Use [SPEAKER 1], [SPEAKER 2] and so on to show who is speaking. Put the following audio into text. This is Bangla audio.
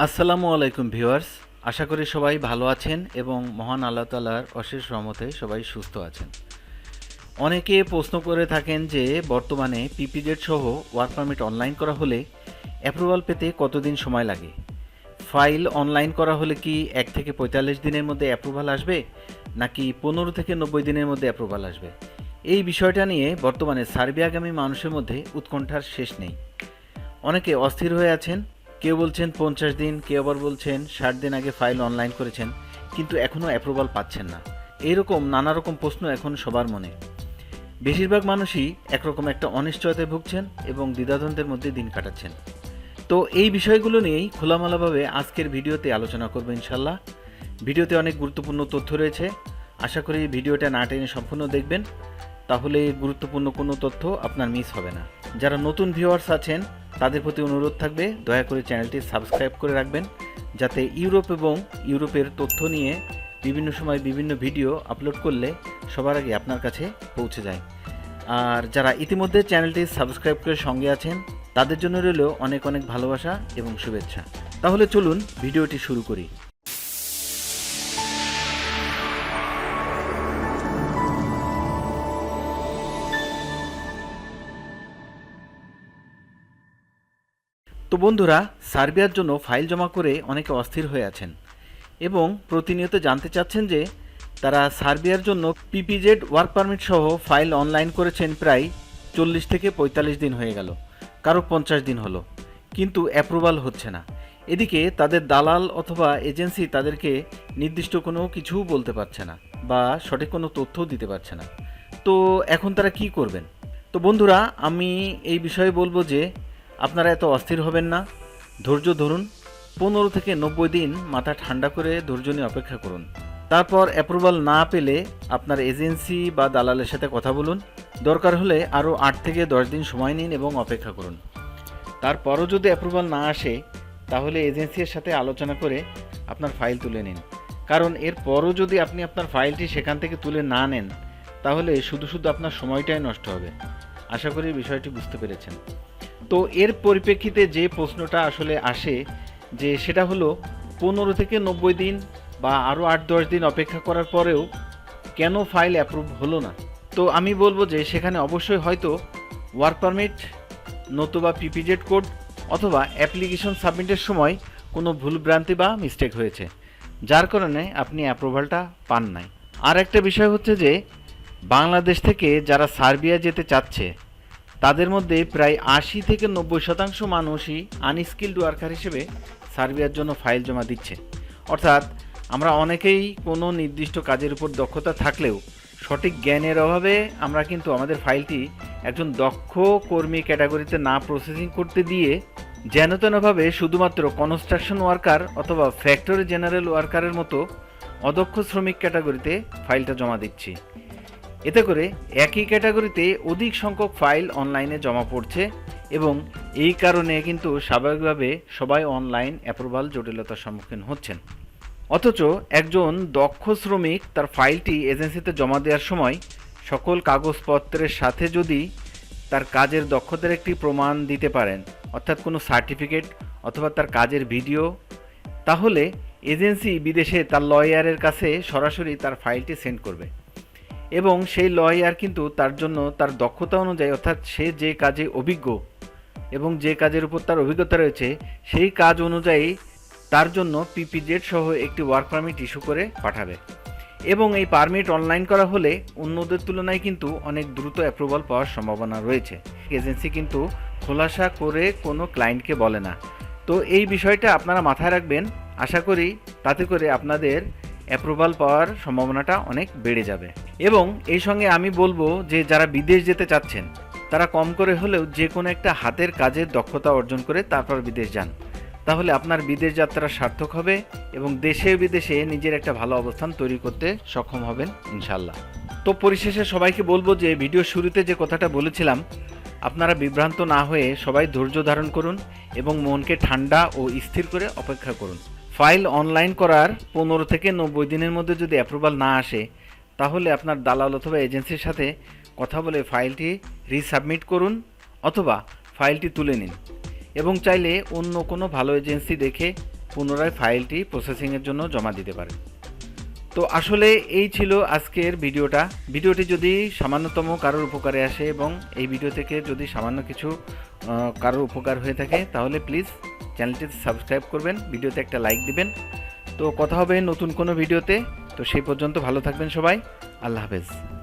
[SPEAKER 1] আসসালামু আলাইকুম ভিউয়ার্স, আশা করি সবাই ভালো আছেন এবং মহান আল্লাহ তালার অশেষ রহমতে সবাই সুস্থ আছেন। অনেকে প্রশ্ন করে থাকেন যে বর্তমানে পিপিজেড সহ ওয়ার্ক পারমিট অনলাইন করা হলে অ্যাপ্রুভাল পেতে কতদিন সময় লাগে? ফাইল অনলাইন করা হলে কি এক থেকে পঁয়তাল্লিশ দিনের মধ্যে অ্যাপ্রুভাল আসবে, নাকি পনেরো থেকে নব্বই দিনের মধ্যে অ্যাপ্রুভাল আসবে? এই বিষয়টা নিয়ে বর্তমানে সার্বিয়াগামী মানুষের মধ্যে উৎকণ্ঠার শেষ নেই। অনেকে অস্থির হয়ে আছেন কেউ বলছেন পঞ্চাশ দিন, কেউ আবার বলছেন ষাট দিন আগে ফাইল অনলাইন করেছেন, কিন্তু এখনও অ্যাপ্রুভাল পাচ্ছেন না। এইরকম নানা রকম প্রশ্ন এখন সবার মনে। বেশিরভাগ মানুষই একরকম একটা অনিশ্চয়তায় ভুগছেন এবং দ্বিধাদ্বন্দ্বের মধ্যে দিন কাটাচ্ছেন। তো এই বিষয়গুলো নিয়েই খোলামেলাভাবে আজকের ভিডিওতে আলোচনা করব ইনশাল্লাহ। ভিডিওতে অনেক গুরুত্বপূর্ণ তথ্য রয়েছে। আশা করি ভিডিওটা না টেনে সম্পূর্ণ দেখবেন। তাহলে গুরুত্বপূর্ণ কোনো তথ্য আপনার মিস হবে না। যারা নতুন ভিউয়ার্স আছেন, তাদের প্রতি অনুরোধ থাকবে, দয়া করে চ্যানেলটি সাবস্ক্রাইব করে রাখবেন, যাতে ইউরোপ এবং ইউরোপের তথ্য নিয়ে বিভিন্ন সময় বিভিন্ন ভিডিও আপলোড করলে সবার আগে আপনার কাছে পৌঁছে যায়। আর যারা ইতিমধ্যে চ্যানেলটি সাবস্ক্রাইব করে সঙ্গে আছেন, তাদের জন্য রইল অনেক অনেক ভালোবাসা এবং শুভেচ্ছা। তাহলে চলুন ভিডিওটি শুরু করি। তো বন্ধুরা, সার্বিয়ার জন্য ফাইল জমা করে অনেকে অস্থির হয়ে আছেন এবং প্রতিনিয়ত জানতে চাচ্ছেন যে তারা সার্বিয়ার জন্য পিপিজেড ওয়ার্ক পারমিট সহ ফাইল অনলাইন করেছেন প্রায় চল্লিশ থেকে পঁয়তাল্লিশ দিন হয়ে গেল, কারও পঞ্চাশ দিন হলো। কিন্তু অ্যাপ্রুভাল হচ্ছে না। এদিকে তাদের দালাল অথবা এজেন্সি তাদেরকে নির্দিষ্ট কোনো কিছু বলতে পারছে না বা সঠিক কোনো তথ্যও দিতে পারছে না। তো এখন তারা কি করবেন? তো বন্ধুরা, আমি এই বিষয়ে বলব যে আপনারা এত অস্থির হবেন না। ধৈর্য ধরুন। পনেরো থেকে নব্বই দিন মাথা ঠান্ডা করে ধৈর্য নিয়ে অপেক্ষা করুন। তারপর অ্যাপ্রুভাল না পেলে আপনার এজেন্সি বা দালালের সাথে কথা বলুন। দরকার হলে আরও আট থেকে দশ দিন সময় নিন এবং অপেক্ষা করুন। তারপরও যদি অ্যাপ্রুভাল না আসে, তাহলে এজেন্সির সাথে আলোচনা করে আপনার ফাইল তুলে নিন। কারণ এরপরও যদি আপনি আপনার ফাইলটি সেখান থেকে তুলে না নেন, তাহলে শুধু শুধু আপনার সময়টাই নষ্ট হবে। আশা করি বিষয়টি বুঝতে পেরেছেন। তো এর পরিপ্রেক্ষিতে যে প্রশ্নটা আসলে আসে, যে সেটা হলো, পনেরো থেকে নব্বই দিন বা আরও আট দশ দিন অপেক্ষা করার পরেও কেন ফাইল অ্যাপ্রুভ হলো না? তো আমি বলব যে সেখানে অবশ্যই হয়তো ওয়ার্ক পারমিট নতুবা পিপিজেড কোড অথবা অ্যাপ্লিকেশন সাবমিটের সময় কোনো ভুলভ্রান্তি বা মিস্টেক হয়েছে, যার কারণে আপনি অ্যাপ্রুভালটা পান নাই। আর একটা বিষয় হচ্ছে যে বাংলাদেশ থেকে যারা সার্বিয়া যেতে চাচ্ছে তাদের মধ্যে প্রায় আশি থেকে নব্বই শতাংশ মানুষই আনস্কিল্ড ওয়ার্কার হিসেবে সার্বিয়ার জন্য ফাইল জমা দিচ্ছে। অর্থাৎ আমরা অনেকেই কোনো নির্দিষ্ট কাজের উপর দক্ষতা থাকলেও সঠিক জ্ঞানের অভাবে আমরা কিন্তু আমাদের ফাইলটি একজন দক্ষ কর্মী ক্যাটাগরিতে না প্রসেসিং করতে দিয়ে যেন তেনভাবে শুধুমাত্র কনস্ট্রাকশন ওয়ার্কার অথবা ফ্যাক্টরি জেনারেল ওয়ার্কারের মতো অদক্ষ শ্রমিক ক্যাটাগরিতে ফাইলটা জমা দিচ্ছি। এতে করে একই ক্যাটাগরিতে অধিক সংখ্যক ফাইল অনলাইনে জমা পড়ছে এবং এই কারণে কিন্তু স্বাভাবিকভাবে সবাই অনলাইন অ্যাপ্রুভাল জটিলতার সম্মুখীন হচ্ছেন। অথচ একজন দক্ষ শ্রমিক তার ফাইলটি এজেন্সিতে জমা দেওয়ার সময় সকল কাগজপত্রের সাথে যদি তার কাজের দক্ষতার একটি প্রমাণ দিতে পারেন, অর্থাৎ কোনো সার্টিফিকেট অথবা তার কাজের ভিডিও, তাহলে এজেন্সি বিদেশে তার লয়ারের কাছে সরাসরি তার ফাইলটি সেন্ড করবে। এবং সেই লয়ার কিন্তু তার জন্য তার দক্ষতা অনুযায়ী অর্থাৎ সে যে কাজে অভিজ্ঞ এবং যে কাজের উপর তার অভিজ্ঞতা রয়েছে, সেই কাজ অনুযায়ী তার জন্য পিপিজেড সহ একটি ওয়ার্ক পারমিট ইস্যু করে পাঠাবে। এবং এই পারমিট অনলাইন করা হলে অন্যদের তুলনায় কিন্তু অনেক দ্রুত অ্যাপ্রুভাল পাওয়ার সম্ভাবনা রয়েছে। এজেন্সি কিন্তু খোলাসা করে কোনো ক্লায়েন্টকে বলে না। তো এই বিষয়টা আপনারা মাথায় রাখবেন। আশা করি তাতে করে আপনাদের অ্যাপ্রুভাল পাওয়ার সম্ভাবনাটা অনেক বেড়ে যাবে। এবং এই সঙ্গে আমি বলব যে, যারা বিদেশ যেতে চাচ্ছেন, তারা কম করে হলেও যে কোনো একটা হাতের কাজের দক্ষতা অর্জন করে তারপর বিদেশ যান। তাহলে আপনার বিদেশ যাত্রা সার্থক হবে এবং দেশে বিদেশে নিজের একটা ভালো অবস্থান তৈরি করতে সক্ষম হবেন ইনশাল্লাহ তো পরিশেষে সবাইকে বলব যে, ভিডিও শুরুতে যে কথাটা বলেছিলাম, আপনারা বিভ্রান্ত না হয়ে সবাই ধৈর্য ধারণ করুন এবং মনকে ঠান্ডা ও স্থির করে অপেক্ষা করুন। ফাইল অনলাইন করার পনেরো থেকে নব্বই দিনের মধ্যে যদি অ্যাপ্রুভাল না আসে, তাহলে আপনার দালাল অথবা এজেন্সির সাথে কথা বলে ফাইলটি রিসাবমিট করুন অথবা ফাইলটি তুলে নিন। এবং চাইলে অন্য কোনো ভালো এজেন্সি দেখে পুনরায় ফাইলটি প্রসেসিংয়ের জন্য জমা দিতে পারেন। তো আসলে এই ছিল আজকের ভিডিওটা। ভিডিওটি যদি সামান্যতম কারোর উপকারে আসে এবং এই ভিডিও থেকে যদি সামান্য কিছু কারোর উপকার হয়ে থাকে, তাহলে প্লিজ চ্যানেলটি সাবস্ক্রাইব করবেন, ভিডিওতে একটা লাইক দিবেন। তো কথা হবে নতুন কোনো ভিডিওতে। তো সেই পর্যন্ত ভালো থাকবেন সবাই। আল্লাহ হাফেজ।